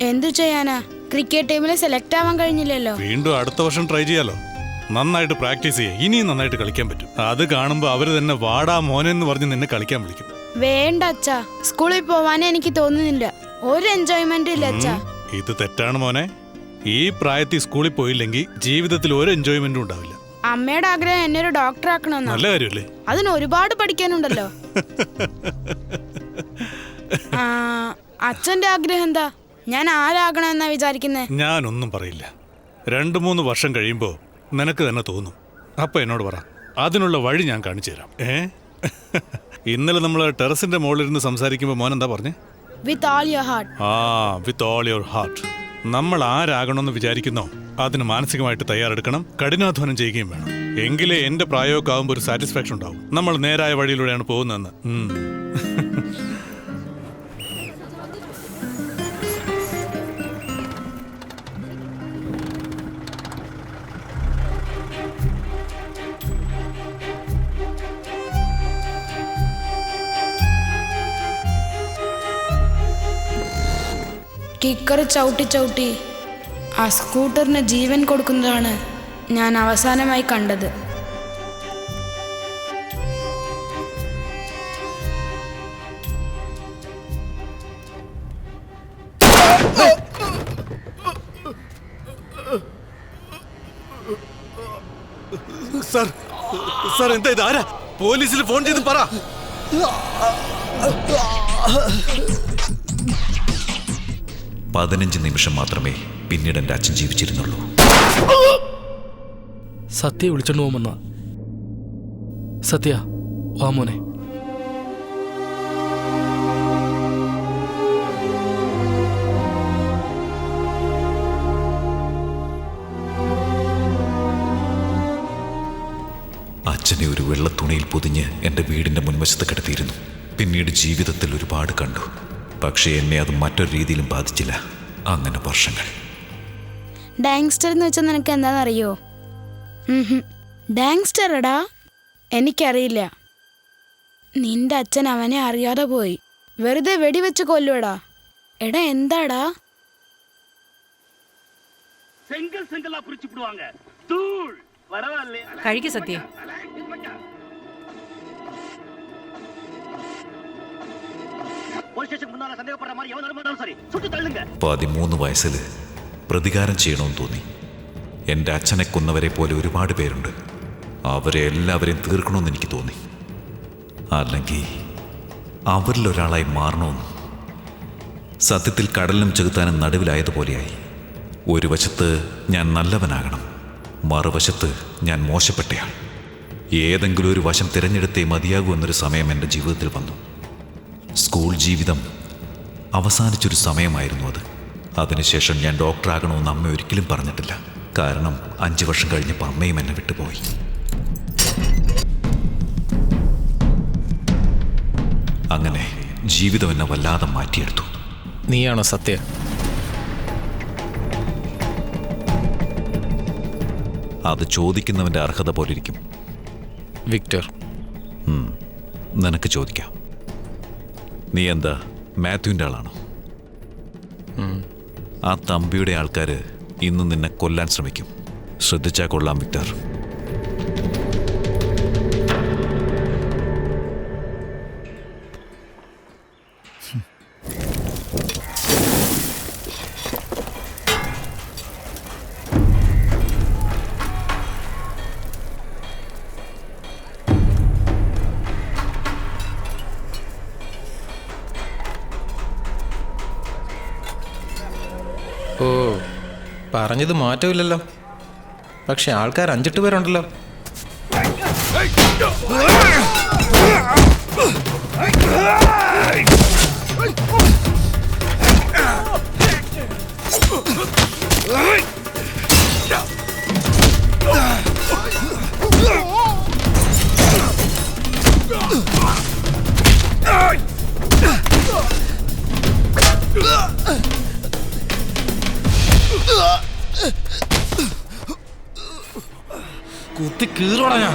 എന്തു ചെയ്യാനാ? ക്രിക്കറ്റ് ടീമിൽ സെലക്ട് ആവാൻ കഴിഞ്ഞില്ലല്ലോ. വീണ്ടും അടുത്ത വർഷം ട്രൈ ചെയ്യാലോ? നന്നായിട്ട് പ്രാക്ടീസ് ചെയ്യേ. ഇനിയും നന്നായിട്ട് കളിക്കാൻ പറ്റും. അത് കാണുമ്പോൾ അവർ തന്നെ വാടാ മോനെ എന്ന് പറഞ്ഞ് നിന്നെ കളിക്കാൻ വിളിക്കും. വേണ്ട അച്ഛാ. സ്കൂളിൽ പോവാനേ എനിക്ക് തോന്നുന്നില്ല. ഒരു എൻജോയ്മെന്റ് ഇല്ല അച്ഛാ. ഇത് തെറ്റാണ് മോനെ. ഈ പ്രായത്തിൽ സ്കൂളിൽ പോയില്ലെങ്കിൽ ജീവിതത്തിൽ ഒരു എൻജോയ്മെന്റും ഉണ്ടാവില്ല. അമ്മയുടെ ആഗ്രഹം എന്നെ ഒരു ഡോക്ടർ ആക്കണമെന്ന്. നല്ല കാര്യമല്ലേ? അതിന് ഒരുപാട് പഠിക്കാനുണ്ടല്ലോ. അച്ഛന്റെ ആഗ്രഹം എന്താ? ഞാൻ ആരാകണം വിചാരിക്കുന്നത് വിചാരിക്കുന്നേ? ഞാനൊന്നും പറയില്ല. രണ്ടു മൂന്ന് വർഷം കഴിയുമ്പോൾ നിനക്ക് തന്നെ തോന്നും. അപ്പൊ എന്നോട് പറ. അതിനുള്ള വഴി ഞാൻ കാണിച്ചു തരാം. ഏ? ഇന്നലെ നമ്മൾ ടെറസിന്റെ മുകളിലിരുന്ന് സംസാരിക്കുമ്പോൾ മോൻ എന്താ പറഞ്ഞേ? വിത്ത് ഓൾ യുവർ ഹാർട്ട് ആ വിത്ത് ഓൾ യുവർ ഹാർട്ട് നമ്മൾ ആരാകണമെന്ന് വിചാരിക്കുന്നോ അതിന് മാനസികമായിട്ട് തയ്യാറെടുക്കണം കഠിനാധ്വാനം ചെയ്യുകയും വേണം. എങ്കിലേ എന്റെ പ്രായമൊക്കെ ആകുമ്പോൾ ഒരു സാറ്റിസ്ഫാക്ഷൻ ഉണ്ടാവും. നമ്മൾ നേരായ വഴിയിലൂടെയാണ് പോകുന്നതെന്ന്. കിക്കർ ചവിട്ടി ചവിട്ടി ആ സ്കൂട്ടറിന് ജീവൻ കൊടുക്കുന്നതാണ് ഞാൻ അവസാനമായി കണ്ടത്. സാർ സാർ എന്താ ഇത്? ആരാ? പോലീസിൽ ഫോൺ ചെയ്ത് പറ. പതിനഞ്ച് നിമിഷം മാത്രമേ പിന്നീട് എന്റെ അച്ഛൻ ജീവിച്ചിരുന്നുള്ളൂ. സത്യ വിളിച്ചോണ്ട് പോകുമെന്ന. സത്യ വാ മോനെ. അച്ഛനെ ഒരു വെള്ളത്തുണിയിൽ പൊതിഞ്ഞ് എന്റെ വീടിന്റെ മുൻവശത്ത് കിടത്തിയിരുന്നു. പിന്നീട് ജീവിതത്തിൽ ഒരുപാട് കണ്ടു. പക്ഷേ എന്നെ അത് മറ്റൊരു രീതിയിലും ബാധിച്ചില്ല. അങ്ങനെ വർഷങ്ങൾ. ഡാങ്സ്റ്റർ എന്ന് വെച്ചാൽ നിനക്ക് എന്താണെന്നറിയോ ഡാങ്സ്റ്റർ എടാ എനിക്കറിയില്ല. നിന്റെ അച്ഛൻ അവനെ അറിയാതെ പോയി. വെറുതെ വെടിവെച്ച് കൊല്ലുവടാ. എടാ എന്താടാ? കഴിക്ക് സത്യം. போலீஸ் ஸ்டேஷன் முன்னால சந்தேகப்படுற மாதிரி எவன் இருந்தாலும் சரி சுட்டு தள்ளுங்க പതിമൂന്ന് വയസ്സിൽ പ്രതികാരം ചെയ്യണമെന്ന് തോന്നി എൻ്റെ അച്ഛനെ കൊന്നവരെ പോലെ ഒരുപാട് പേരുണ്ട് അവരെ എല്ലാവരെയും തീർക്കണമെന്ന് എനിക്ക് തോന്നി അല്ലെങ്കിൽ അവരിൽ ഒരാളായി മാറണമെന്ന് സത്യത്തിൽ കടലിനും ചെകുത്താനും നടുവിലായതുപോലെയായി ഒരു വശത്ത് ഞാൻ നല്ലവനാകണം മറുവശത്ത് ഞാൻ മോശപ്പെട്ടയാൾ ഏതെങ്കിലും ഒരു വശം തിരഞ്ഞെടുത്തേ മതിയാകൂ എന്നൊരു സമയം എൻ്റെ ജീവിതത്തിൽ വന്നു സ്കൂൾ ജീവിതം അവസാനിച്ചൊരു സമയമായിരുന്നു അത്. അതിനുശേഷം ഞാൻ ഡോക്ടറാകണമെന്ന് അമ്മ ഒരിക്കലും പറഞ്ഞിട്ടില്ല. കാരണം അഞ്ച് വർഷം കഴിഞ്ഞപ്പോൾ അമ്മയും എന്നെ വിട്ടുപോയി. അങ്ങനെ ജീവിതം എന്നെ വല്ലാതെ മാറ്റിയെടുത്തു. നീയാണോ സത്യ? അത് ചോദിക്കുന്നവന്റെ അർഹത പോലിരിക്കും. വിക്ടർ. നിനക്ക് ചോദിക്കാം. നീ എന്താ മാത്യുവിന്റെ ആളാണോ? ആ തമ്പിയുടെ ആൾക്കാർ ഇന്ന് നിന്നെ കൊല്ലാൻ ശ്രമിക്കും. ശ്രദ്ധിച്ചാൽ കൊള്ളാം വിക്ടർ. ഓ പറഞ്ഞത് മാറ്റമില്ലല്ലോ. പക്ഷെ ആൾക്കാർ അഞ്ചെട്ട് പേരുണ്ടല്ലോ. കുത്തി കീറോടാ ഞാൻ.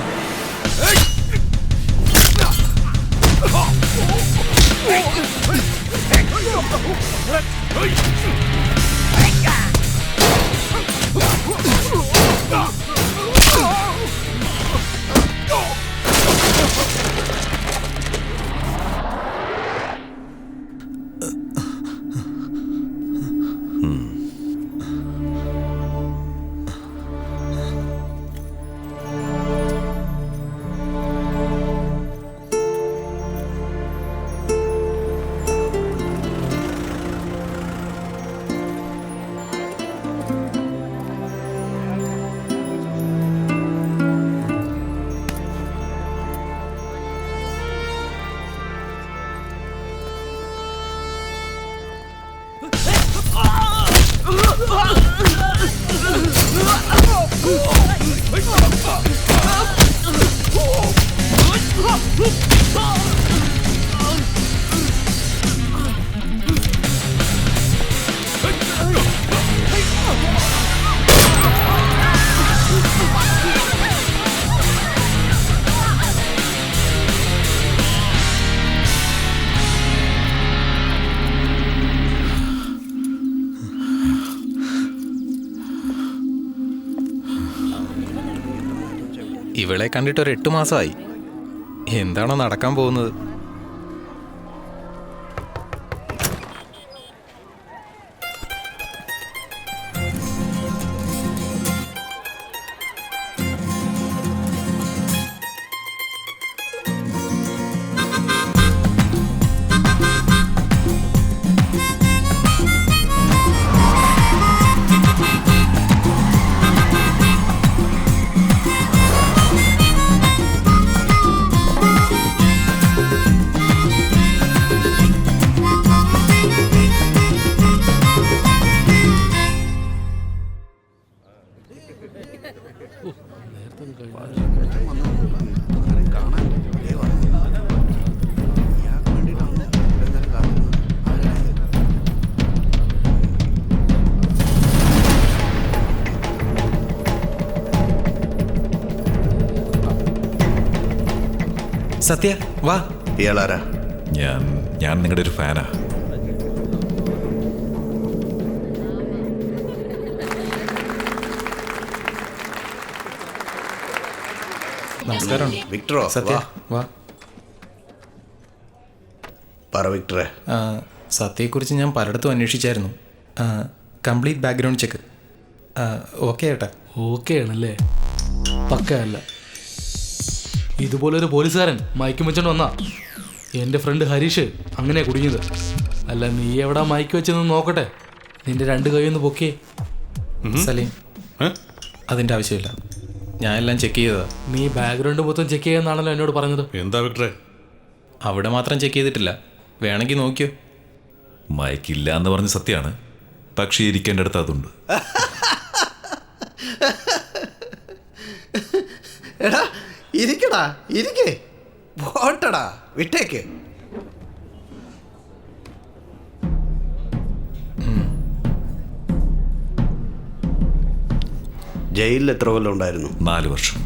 ഇവളെ കണ്ടിട്ട് ഒരു എട്ട് മാസമായി. എന്താണോ നടക്കാൻ പോകുന്നത്? സത്യ വാ. ഇയാളാരാ? ഞാൻ ഞാൻ നിങ്ങളുടെ ഒരു ഫാനാ. നമസ്കാരം. വിക്ടറോ സത്യ വാ. പറ വിക്ടറെ. സത്യയെക്കുറിച്ച് ഞാൻ പലയിടത്തും അന്വേഷിച്ചായിരുന്നു. Complete background check. ഓക്കെ ഏട്ടാ. ഓക്കെ ആണല്ലേ? പക്കയല്ല. ഇതുപോലൊരു പോലീസുകാരൻ മയക്കും വെച്ചോണ്ട് വന്നാ. എന്റെ ഫ്രണ്ട് ഹരീഷ് അങ്ങനെ കുടുങ്ങിയത്. അല്ല നീ എവിടാ മയക്ക് വെച്ചെന്ന് നോക്കട്ടെ. നിന്റെ രണ്ട് കൈ ഒന്ന് പൊക്കിയേ സലീം അതിന്റെ ആവശ്യമില്ല. ഞാൻ എല്ലാം ചെക്ക് ചെയ്തതാ. നീ ബാക്ക്ഗ്രൗണ്ട് മൊത്തം ചെക്ക് ചെയ്യാന്നാണല്ലോ എന്നോട് പറഞ്ഞത്. എന്താ വിക്ടറെ അവിടെ മാത്രം ചെക്ക് ചെയ്തിട്ടില്ല. വേണമെങ്കിൽ നോക്കിയോ. മയക്കില്ല എന്ന് പറഞ്ഞ സത്യമാണ് പക്ഷേ ഇരിക്കേണ്ടടുത്ത് അതുണ്ട്. എടാ ഇരിക്കടാ ഇരിക്കേ. പോട്ടടാ വിട്ടേക്ക്. ജയിലിൽ എത്ര കൊല്ലം ഉണ്ടായിരുന്നു? നാല് വർഷം.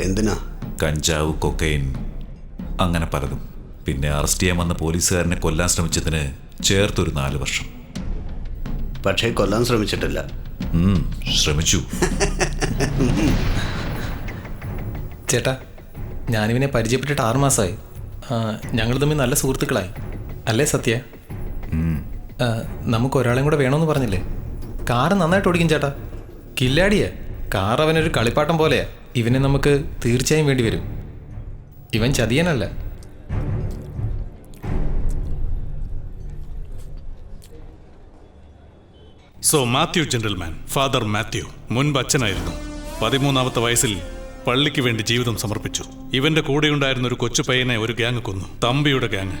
എന്തിനാ? കഞ്ചാവ് കൊക്കൈൻ അങ്ങനെ പലതും. പിന്നെ അറസ്റ്റ് ചെയ്യാൻ വന്ന പോലീസുകാരനെ കൊല്ലാൻ ശ്രമിച്ചതിന് ചേർത്തൊരു നാല് വർഷം. പക്ഷേ കൊല്ലാൻ ശ്രമിച്ചിട്ടില്ല. ശ്രമിച്ചു. ചേട്ടാ ഞാനിവനെ പരിചയപ്പെട്ടിട്ട് ആറുമാസമായി ഞങ്ങൾ തമ്മിൽ നല്ല സുഹൃത്തുക്കളായി. അല്ലേ സത്യ? നമുക്ക് ഒരാളെയും കൂടെ വേണമെന്ന് പറഞ്ഞില്ലേ? കാറ് നന്നായിട്ട് ഓടിക്കും ചേട്ടാ. കില്ലാടിയാ. കാർ അവനൊരു കളിപ്പാട്ടം പോലെയാ. ഇവനെ നമുക്ക് തീർച്ചയായും വേണ്ടി വരും. ഇവൻ ചതിയനല്ല. So Mathew gentleman Father Mathew മുൻപ് അച്ഛനായിരുന്നു. പതിമൂന്നാമത്തെ വയസ്സിൽ പള്ളിക്ക് വേണ്ടി ജീവിതം സമർപ്പിച്ചു. ഇവന്റെ കൂടെ ഉണ്ടായിരുന്ന ഒരു കൊച്ചു പയ്യനെ ഒരു ഗ്യാങ് കൊന്നു. തമ്പിയുടെ ഗ്യാങ്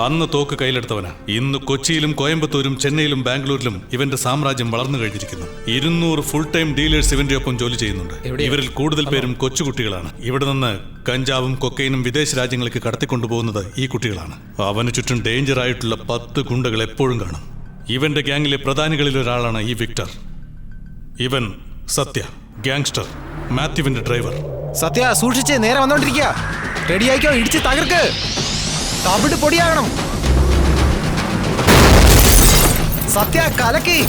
അന്ന് തോക്ക് കയ്യിലെടുത്തവനാ. ഇന്ന് കൊച്ചിയിലും കോയമ്പത്തൂരും ചെന്നൈയിലും ബാംഗ്ലൂരിലും ഇവന്റെ സാമ്രാജ്യം വളർന്നു കഴിഞ്ഞിരിക്കുന്നു. ഇരുന്നൂറ് ഫുൾ ടൈം ഡീലേഴ്സ് ഇവന്റെ ഒപ്പം ജോലി ചെയ്യുന്നുണ്ട്. ഇവരിൽ കൂടുതൽ പേരും കൊച്ചുകുട്ടികളാണ്. ഇവിടെ നിന്ന് കഞ്ചാവും കൊക്കൈനും വിദേശ രാജ്യങ്ങളിലേക്ക് കടത്തിക്കൊണ്ടുപോകുന്നത് ഈ കുട്ടികളാണ്. അവന് ചുറ്റും ഡേഞ്ചർ ആയിട്ടുള്ള പത്ത് ഗുണ്ടകൾ എപ്പോഴും കാണും. ഇവന്റെ ഗ്യാങ്ങിലെ പ്രധാനികളിൽ ഒരാളാണ് ഈ വിക്ടർ. ഇവൻ സത്യ ഗ്യാങ്സ്റ്റർ മാത്യുവിന്റെ ഡ്രൈവർ. സത്യ സൂക്ഷിച്ച് നേരെ വന്നോണ്ടിരിക്കുക റെഡി ആയിക്കോ ഇടിച്ച് തകർക്ക്. തവിട് പൊടിയാകണം. സത്യ കലക്കി.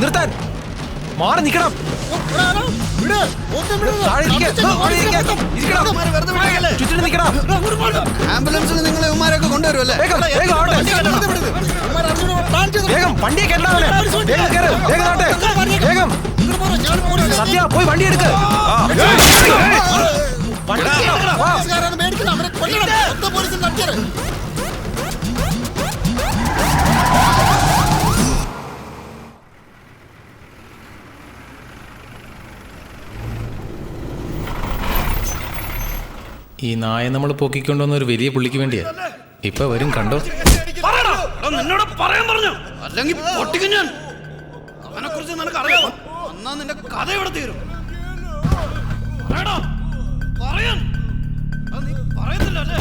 നിർത്താൻ. മാറി നിക്കണം താഴെ ഇരിക്ക്. താഴെ ഇരിക്ക്. ഇരിക്കണം. ചുറ്റിനും നിക്കണം. ആംബുലൻസിൽ നിങ്ങൾ ഇവന്മാരൊക്കെ കൊണ്ടുവരുമല്ലേ വേഗം, വേഗം ആവട്ടെ. വേഗം വണ്ടിയെ കേട്ടാവനെ വേഗം കേറ് വേഗം ആവട്ടെ. വേഗം സത്യ പോയി വണ്ടി എടുക്ക് വണ്ടി എടുക്ക്. വാ. ഈ നായ നമ്മൾ പൊക്കിക്കൊണ്ടുവന്ന ഒരു വലിയ പുള്ളിക്ക് വേണ്ടിയാ. ഇപ്പൊ വരും കണ്ടോ? നിന്നോട് പറയാൻ പറഞ്ഞു. അല്ലെങ്കിൽ പൊട്ടിക്കും ഞാൻ. അവനെ കുറിച്ച് നിനക്ക് അറിയാമോ എന്നാ നിന്റെ കഥ ഇവിടെ തീരും. പറയാൻ നീ പറയുന്നില്ല അല്ലേ?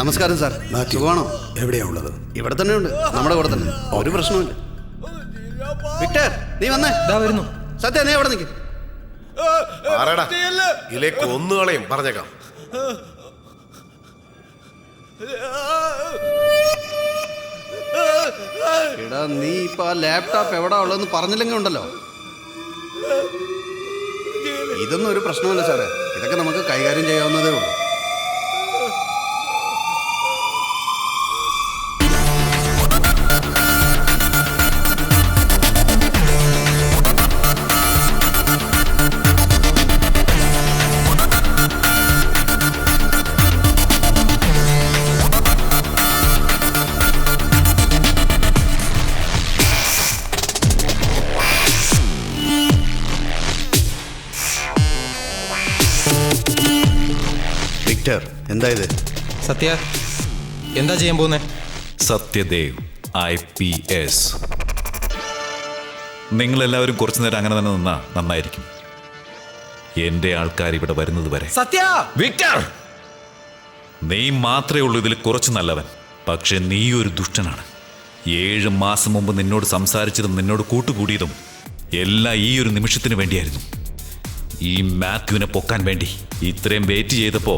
നമസ്കാരം സാർ. സുഖമാണോ? എവിടെയാ ഉള്ളത്? ഇവിടെ തന്നെ ഉണ്ട്. നമ്മുടെ കൂടെ തന്നെ. ഒരു പ്രശ്നമില്ല വിക്ടർ നീ വന്നേ. ഇതാ വരുന്നു. സത്യ നീ അവിടെ നിൽക്കും ആരാടാ കൊന്നുകളയും പറഞ്ഞേക്കാം. എടാ നീ ഇപ്പൊ ആ ലാപ്ടോപ്പ് എവിടാ ഉള്ളതെന്ന് പറഞ്ഞില്ലെങ്കിൽ ഉണ്ടല്ലോ. ഇതൊന്നും ഒരു പ്രശ്നമല്ല സാറേ. ഇതൊക്കെ നമുക്ക് കൈകാര്യം ചെയ്യാവുന്നതേ ഉള്ളൂ. വിക്ടർ എന്താ ഇത്? സത്യ എന്താ ചെയ്യാൻ പോകുന്നേ? സത്യദേവ് ഐ പി എസ് നിങ്ങളെല്ലാവരും കുറച്ചു നേരം അങ്ങനെ തന്നെ നിന്നാ നന്നായിരിക്കും. എന്റെ ആൾക്കാർ ഇവിടെ വരുന്നത് വരെ. സത്യ! വിക്ടർ! നീ മാത്രമേ ഉള്ളൂ ഇതിൽ കുറച്ച് നല്ലവൻ. പക്ഷെ നീ ഒരു ദുഷ്ടനാണ്. ഏഴ് മാസം മുമ്പ് നിന്നോട് സംസാരിച്ചതും നിന്നോട് കൂട്ടുകൂടിയതും എല്ലാം ഈ ഒരു നിമിഷത്തിന് വേണ്ടിയായിരുന്നു. ഈ മാത്യുവിനെ പൊക്കാൻ വേണ്ടി ഇത്രയും വെയിറ്റ് ചെയ്തപ്പോ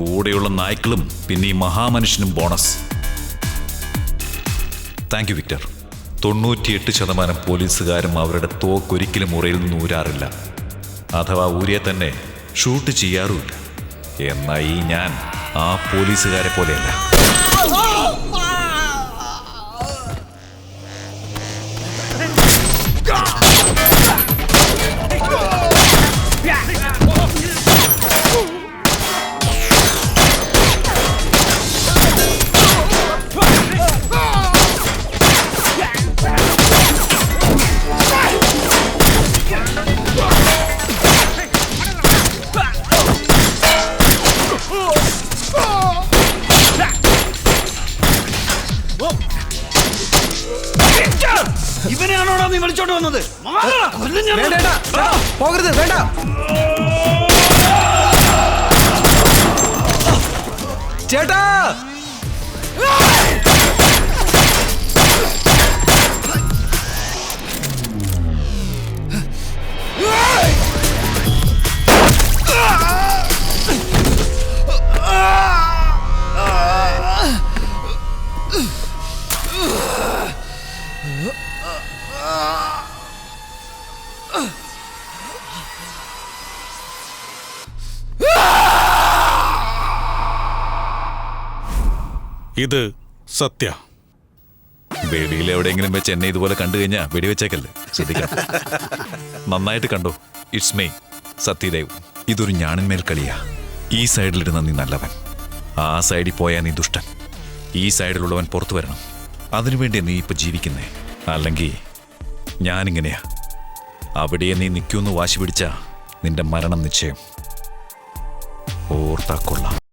കൂടെയുള്ള നായ്ക്കളും പിന്നെ ഈ മഹാമനുഷ്യനും ബോണസ്. താങ്ക് യു വിക്ടർ തൊണ്ണൂറ്റിയെട്ട് ശതമാനം പോലീസുകാരും അവരുടെ തോക്കൊരിക്കലും മുറയിൽ നിന്ന് ഊരാറില്ല. അഥവാ ഊരിയെ തന്നെ ഷൂട്ട് ചെയ്യാറുമില്ല. എന്നാൽ ഈ ഞാൻ ആ പോലീസുകാരെ പോലെയല്ല. ഇവനെയാണോടാ നീ വിളിച്ചോണ്ട് വന്നത്? പോകരുത് വേണ്ട. ചേട്ടാ! ഇത് സത്യ. വെളിയിൽ എവിടെയെങ്കിലും വെച്ച് എന്നെ ഇതുപോലെ കണ്ടു കഴിഞ്ഞാൽ വെടിവെച്ചേക്കല്ലേ ശ്രദ്ധിക്കാം നന്നായിട്ട് കണ്ടോ? It's me Sathyadev. ഇതൊരു ഞാണിന്മേൽ കളിയാ. ഈ സൈഡിലിരുന്ന നീ നല്ലവൻ. ആ സൈഡിൽ പോയാ നീ ദുഷ്ടൻ. ഈ സൈഡിലുള്ളവൻ പുറത്തു വരണം. അതിനുവേണ്ടി നീ ഇപ്പൊ ജീവിക്കുന്നേ. അല്ലെങ്കിൽ ഞാനിങ്ങനെയാ. അവിടെ നീ നിൽക്കുമെന്ന് വാശി പിടിച്ച നിന്റെ മരണം നിശ്ചയം ഓർത്താ കൊള്ളാം.